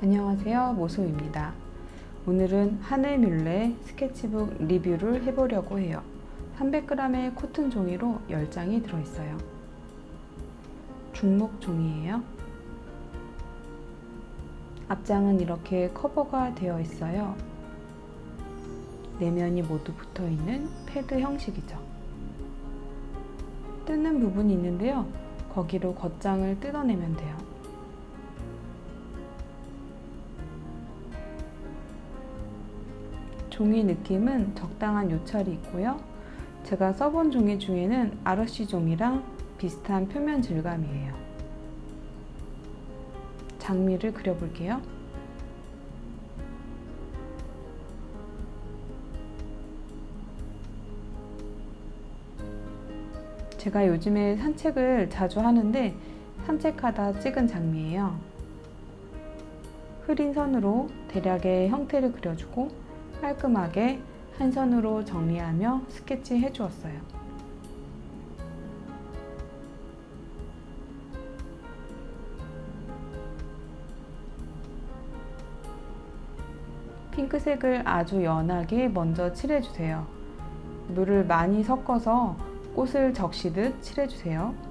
안녕하세요. 모소입니다. 오늘은 하늘뮬레 스케치북 리뷰를 해보려고 해요. 300g의 코튼 종이로 10장이 들어있어요. 중목 종이에요. 앞장은 이렇게 커버가 되어 있어요. 내면이 모두 붙어 있는 패드 형식이죠. 뜯는 부분이 있는데요. 거기로 겉장을 뜯어내면 돼요 종이 느낌은 적당한 요철이 있고요. 제가 써본 종이 중에는 아르시 종이랑 비슷한 표면 질감이에요. 장미를 그려볼게요. 제가 요즘에 산책을 자주 하는데 산책하다 찍은 장미예요. 흐린 선으로 대략의 형태를 그려주고 깔끔하게 한 선으로 정리하며 스케치 해 주었어요. 핑크색을 아주 연하게 먼저 칠해주세요. 물을 많이 섞어서 꽃을 적시듯 칠해주세요.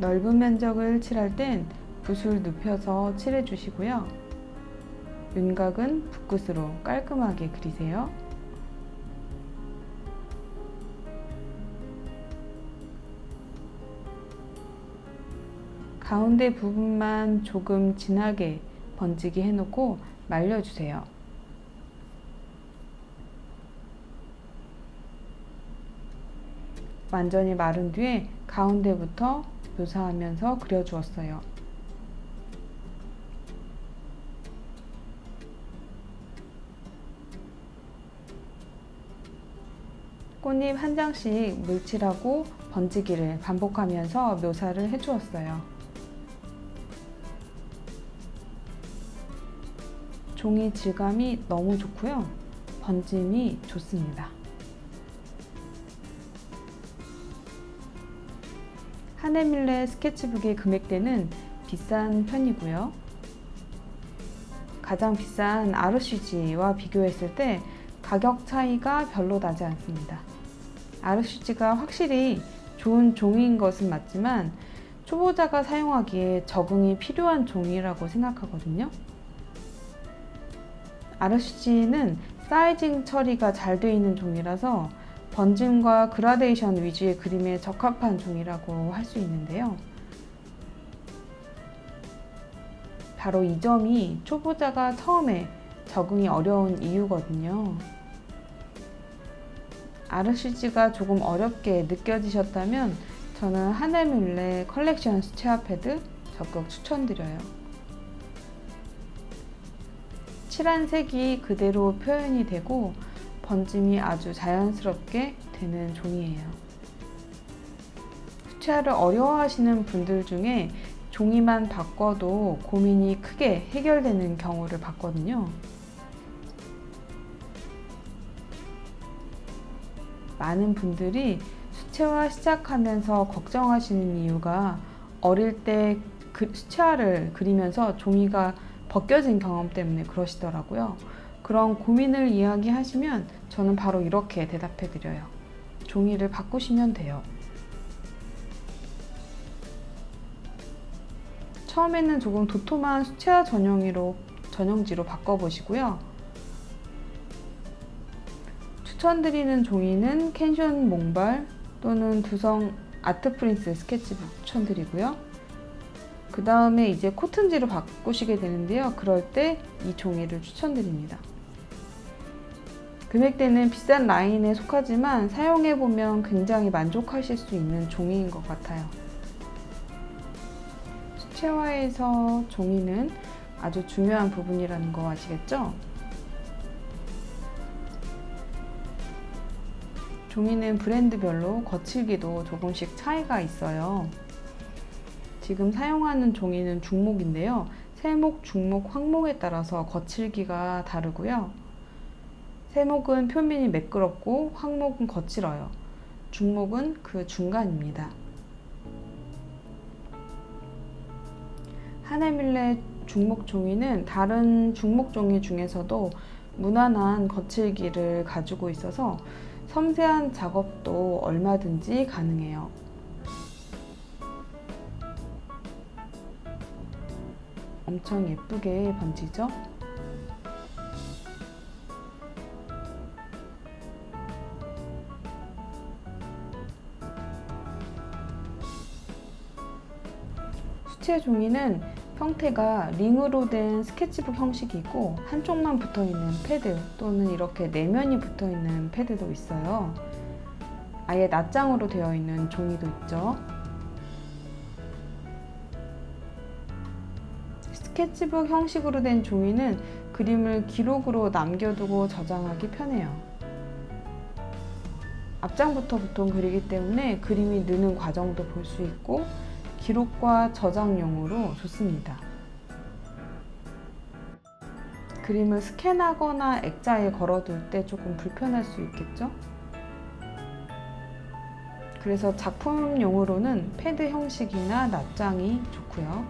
넓은 면적을 칠할 땐 붓을 눕혀서 칠해 주시고요. 윤곽은 붓끝으로 깔끔하게 그리세요. 가운데 부분만 조금 진하게 번지게 해놓고 말려주세요. 완전히 마른 뒤에 가운데부터 묘사하면서 그려주었어요. 꽃잎 한 장씩 물칠하고 번지기를 반복하면서 묘사를 해주었어요. 종이 질감이 너무 좋고요. 번짐이 좋습니다. 하네밀레 스케치북의 금액대는 비싼 편이고요. 가장 비싼 아르시지와 비교했을 때 가격 차이가 별로 나지 않습니다. 아르시지가 확실히 좋은 종이인 것은 맞지만 초보자가 사용하기에 적응이 필요한 종이라고 생각하거든요. 아르시지는 사이징 처리가 잘 되어 있는 종이라서 번짐과 그라데이션 위주의 그림에 적합한 종이라고 할 수 있는데요. 바로 이 점이 초보자가 처음에 적응이 어려운 이유거든요. 아르시지가 조금 어렵게 느껴지셨다면 저는 하늘뮬레 컬렉션 수채화 패드 적극 추천드려요. 칠한 색이 그대로 표현이 되고 번짐이 아주 자연스럽게 되는 종이에요. 수채화를 어려워하시는 분들 중에 종이만 바꿔도 고민이 크게 해결되는 경우를 봤거든요. 많은 분들이 수채화 시작하면서 걱정하시는 이유가 어릴 때 그 수채화를 그리면서 종이가 벗겨진 경험 때문에 그러시더라고요. 그런 고민을 이야기하시면 저는 바로 이렇게 대답해 드려요. 종이를 바꾸시면 돼요. 처음에는 조금 도톰한 수채화 전용으로 전용지로 바꿔보시고요. 추천드리는 종이는 캔션 몽발 또는 두성 아트 프린스 스케치북 추천드리고요. 그 다음에 이제 코튼지로 바꾸시게 되는데요. 그럴 때 이 종이를 추천드립니다. 금액대는 비싼 라인에 속하지만 사용해보면 굉장히 만족하실 수 있는 종이인 것 같아요. 수채화에서 종이는 아주 중요한 부분이라는 거 아시겠죠? 종이는 브랜드별로 거칠기도 조금씩 차이가 있어요. 지금 사용하는 종이는 중목인데요. 세목, 중목, 황목에 따라서 거칠기가 다르고요. 세목은 표면이 매끄럽고 황목은 거칠어요. 중목은 그 중간입니다. 하네밀레 중목 종이는 다른 중목 종이 중에서도 무난한 거칠기를 가지고 있어서 섬세한 작업도 얼마든지 가능해요. 엄청 예쁘게 번지죠? 수채 종이는 형태가 링으로 된 스케치북 형식이고 한쪽만 붙어 있는 패드 또는 이렇게 내면이 붙어 있는 패드도 있어요. 아예 낱장으로 되어 있는 종이도 있죠. 스케치북 형식으로 된 종이는 그림을 기록으로 남겨두고 저장하기 편해요. 앞장부터 보통 그리기 때문에 그림이 느는 과정도 볼 수 있고 기록과 저장용으로 좋습니다. 그림을 스캔하거나 액자에 걸어둘 때 조금 불편할 수 있겠죠? 그래서 작품용으로는 패드 형식이나 낱장이 좋고요.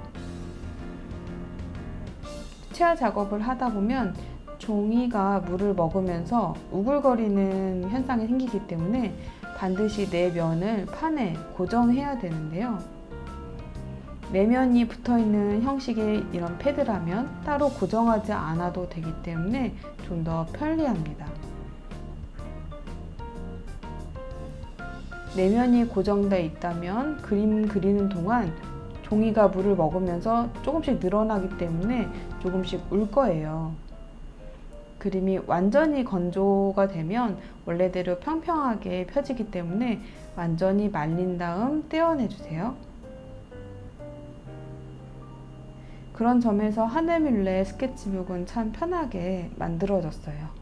수채화 작업을 하다 보면 종이가 물을 먹으면서 우글거리는 현상이 생기기 때문에 반드시 내 면을 판에 고정해야 되는데요. 내면이 붙어 있는 형식의 이런 패드라면 따로 고정하지 않아도 되기 때문에 좀 더 편리합니다. 내면이 고정되어 있다면 그림 그리는 동안 종이가 물을 먹으면서 조금씩 늘어나기 때문에 조금씩 울 거예요. 그림이 완전히 건조가 되면 원래대로 평평하게 펴지기 때문에 완전히 말린 다음 떼어내 주세요. 그런 점에서 하네밀레 스케치북은 참 편하게 만들어졌어요.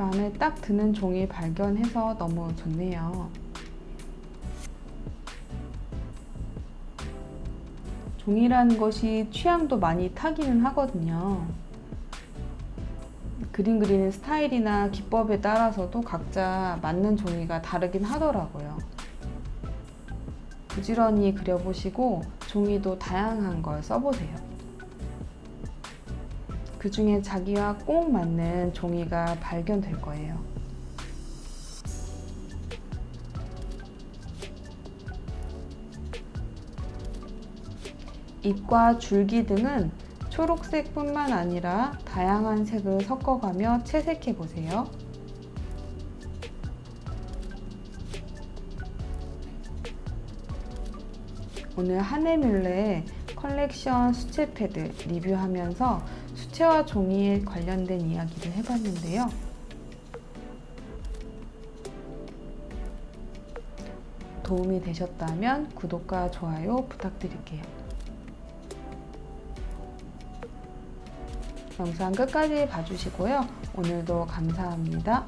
마음에 딱 드는 종이 발견해서 너무 좋네요. 종이라는 것이 취향도 많이 타기는 하거든요. 그림 그리는 스타일이나 기법에 따라서도 각자 맞는 종이가 다르긴 하더라고요. 부지런히 그려보시고 종이도 다양한 걸 써보세요. 그 중에 자기와 꼭 맞는 종이가 발견될 거예요. 잎과 줄기 등은 초록색뿐만 아니라 다양한 색을 섞어가며 채색해 보세요. 오늘 하네밀레 컬렉션 수채 패드 리뷰하면서 수채화 종이에 관련된 이야기를 해봤는데요. 도움이 되셨다면 구독과 좋아요 부탁드릴게요. 영상 끝까지 봐주시고요. 오늘도 감사합니다.